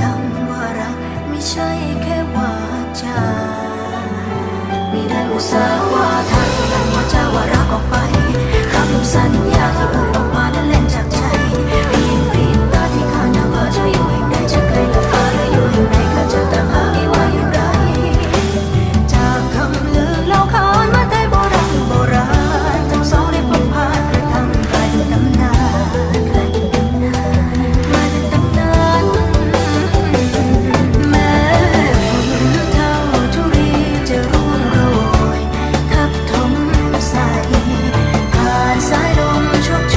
คำว่ารัก ไม่ใช่แค่วาจา ไม่ได้อุตส่าห์ 青春